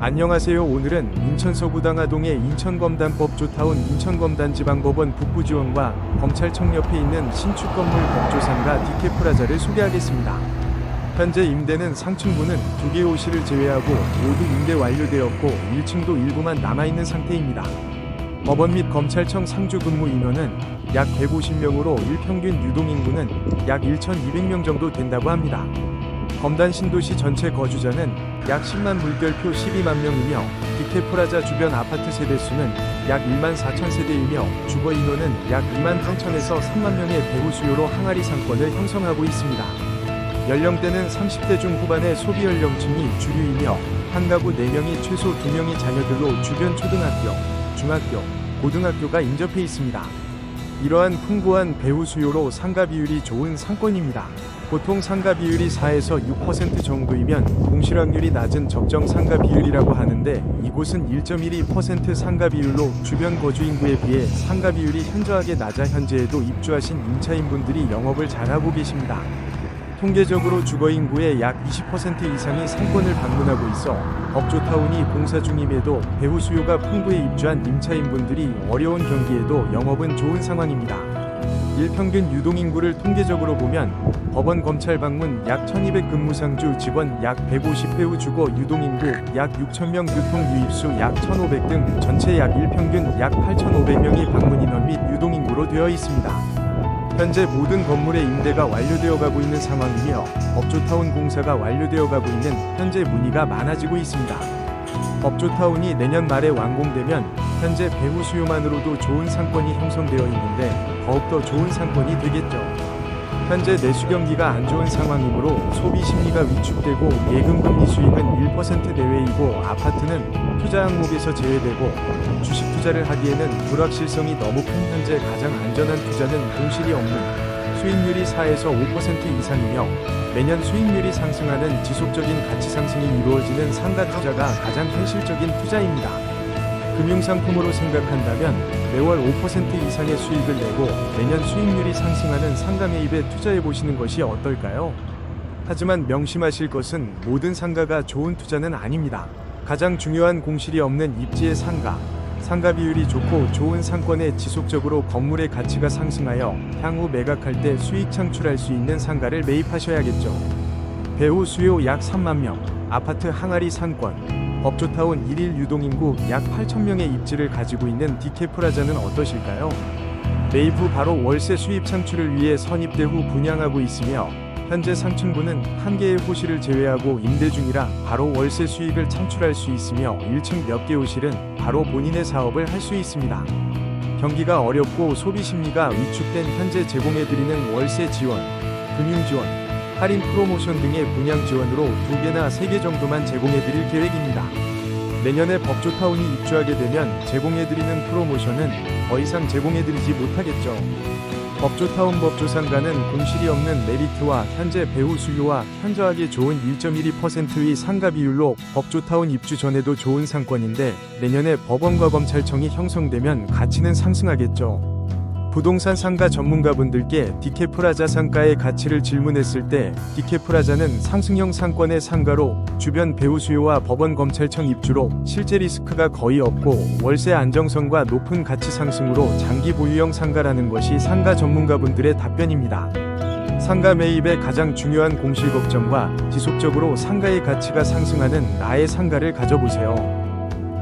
안녕하세요. 오늘은 인천 서구당 하동의 인천검단법 조타운 인천검단지방법원 북부지원과 검찰청 옆에 있는 신축 건물 법조상가 디케프라자를 소개하겠습니다. 현재 임대는 상층부는 두 개의 호실을 제외하고 모두 임대 완료되었고 1층도 일부만 남아있는 상태입니다. 법원 및 검찰청 상주 근무 인원은 약 150명으로 일평균 유동 인구는 약 1,200명 정도 된다고 합니다. 검단 신도시 전체 거주자는 약 10만 물결표 12만 명이며 디케프라자 주변 아파트 세대 수는 약 1만 4천 세대이며 주거 인원은 약 2만 8천에서 3만 명의 배후 수요로 항아리 상권을 형성하고 있습니다. 연령대는 30대 중후반의 소비 연령층이 주류이며 한 가구 4명이 최소 2명의 자녀들로 주변 초등학교, 중학교, 고등학교가 인접해 있습니다. 이러한 풍부한 배후 수요로 상가 비율이 좋은 상권입니다. 보통 상가 비율이 4에서 6% 정도이면 공실확률이 낮은 적정 상가 비율이라고 하는데 이곳은 1.12% 상가 비율로 주변 거주 인구에 비해 상가 비율이 현저하게 낮아 현재에도 입주하신 임차인분들이 영업을 잘하고 계십니다. 통계적으로 주거 인구의 약 20% 이상이 상권을 방문하고 있어 법조타운이 공사 중임에도 배후 수요가 풍부해 입주한 임차인분들이 어려운 경기에도 영업은 좋은 상황입니다. 일평균 유동인구를 통계적으로 보면 법원 검찰 방문 약 1200 근무상주 직원 약 150배우 주거 유동인구 약 6000명 교통 유입수 약 1500 등 전체 약 일평균 약 8500명이 방문 인원 및 유동인구로 되어 있습니다. 현재 모든 건물의 임대가 완료되어 가고 있는 상황이며 법조타운 공사가 완료되어 가고 있는 현재 문의가 많아지고 있습니다. 법조타운이 내년 말에 완공되면 현재 배후 수요만으로도 좋은 상권이 형성되어 있는데 더욱더 좋은 상권이 되겠죠. 현재 내수 경기가 안 좋은 상황이므로 소비 심리가 위축되고 예금 금리 수익은 1% 내외이고 아파트는 투자 항목에서 제외되고 주식 투자를 하기에는 불확실성이 너무 큰 현재 가장 안전한 투자는 공실이 없는 수익률이 4에서 5% 이상이며 매년 수익률이 상승하는 지속적인 가치 상승이 이루어지는 상가 투자가 가장 현실적인 투자입니다. 금융상품으로 생각한다면 매월 5% 이상의 수익을 내고 매년 수익률이 상승하는 상가 매입에 투자해 보시는 것이 어떨까요? 하지만 명심하실 것은 모든 상가가 좋은 투자는 아닙니다. 가장 중요한 공실이 없는 입지의 상가, 상가 비율이 좋고 좋은 상권에 지속적으로 건물의 가치가 상승하여 향후 매각할 때 수익 창출할 수 있는 상가를 매입하셔야겠죠. 배후 수요 약 3만 명, 아파트 항아리 상권, 법조타운 1일 유동인구 약 8천명의 입지를 가지고 있는 디케프라자는 어떠실까요? 매입 후 바로 월세 수입 창출을 위해 선입대 후 분양하고 있으며 현재 상층부는 한 개의 호실을 제외하고 임대 중이라 바로 월세 수익을 창출할 수 있으며 1층 몇 개 호실은 바로 본인의 사업을 할 수 있습니다. 경기가 어렵고 소비 심리가 위축된 현재 제공해드리는 월세 지원, 금융 지원, 할인 프로모션 등의 분양 지원으로 두 개나 세개 정도만 제공해드릴 계획입니다. 내년에 법조타운이 입주하게 되면 제공해드리는 프로모션은 더 이상 제공해드리지 못하겠죠. 법조타운 법조상가는 공실이 없는 메리트와 현재 배후 수요와 현저하게 좋은 1.12%의 상가 비율로 법조타운 입주 전에도 좋은 상권인데 내년에 법원과 검찰청이 형성되면 가치는 상승하겠죠. 부동산 상가 전문가분들께 디케프라자 상가의 가치를 질문했을 때 디케프라자는 상승형 상권의 상가로 주변 배후 수요와 법원 검찰청 입주로 실제 리스크가 거의 없고 월세 안정성과 높은 가치 상승으로 장기 보유형 상가라는 것이 상가 전문가분들의 답변입니다. 상가 매입의 가장 중요한 공실 걱정과 지속적으로 상가의 가치가 상승하는 나의 상가를 가져보세요.